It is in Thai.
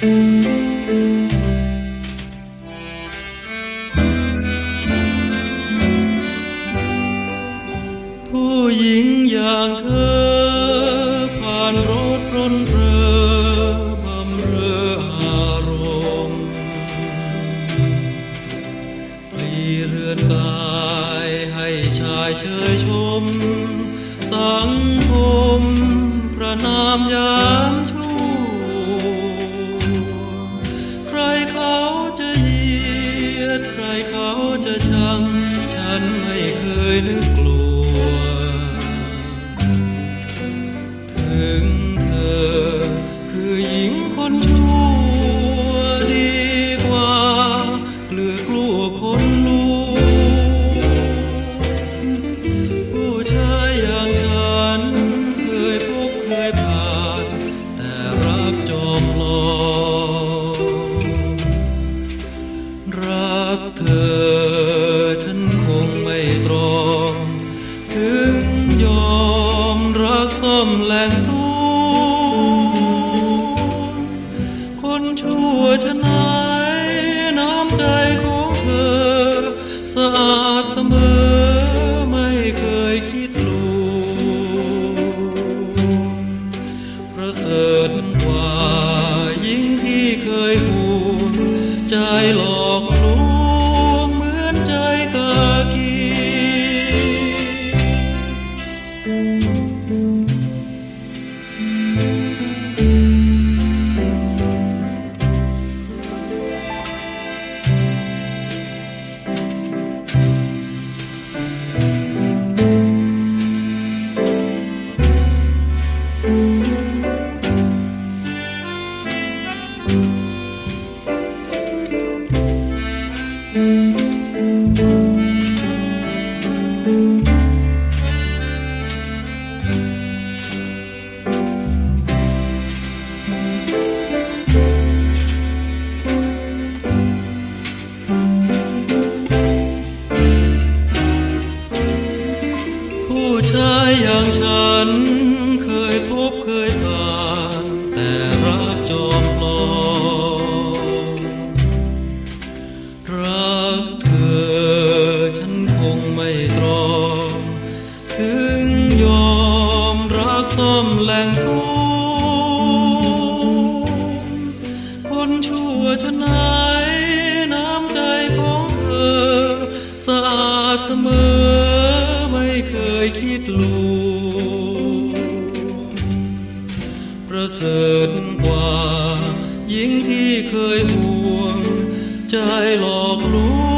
ผู้หญิงอย่างเธอ ผ่านรถรนเรือบำเรออารมณ์ปลีเรือนกายให้ชายเชยชม สังคมประนามยามชั่วันไม่เคยนึกกลัว ถึงเธอคือหญิงคนชั่วดีกว่าเกลือกลัวคนรู้ผู้ชายอย่างฉันเคยพบเคยผ่าน แต่รักจอมปลอมรักเธอ กซ่อมแหลงสูง คนชั่วชะไหนน้ำใจของเธอ สะอาดเสมอไม่เคยคิดลวงประเสริฐกว่ายิ่งที่เคยห่วงใจหลอก ผู้ ชายอย่างฉัน เคยพบเคยผ่าน แต่รักจอมปลอมรักเธอฉันคงไม่ตรอมถึงยอมรักซ่อมแหล่งสูงคนชั่วชะไหนน้ำใจของเธอ สะอาดเสมอ ประเสริฐกว่าหญิงที่เคยห่วงใจหลอกลวง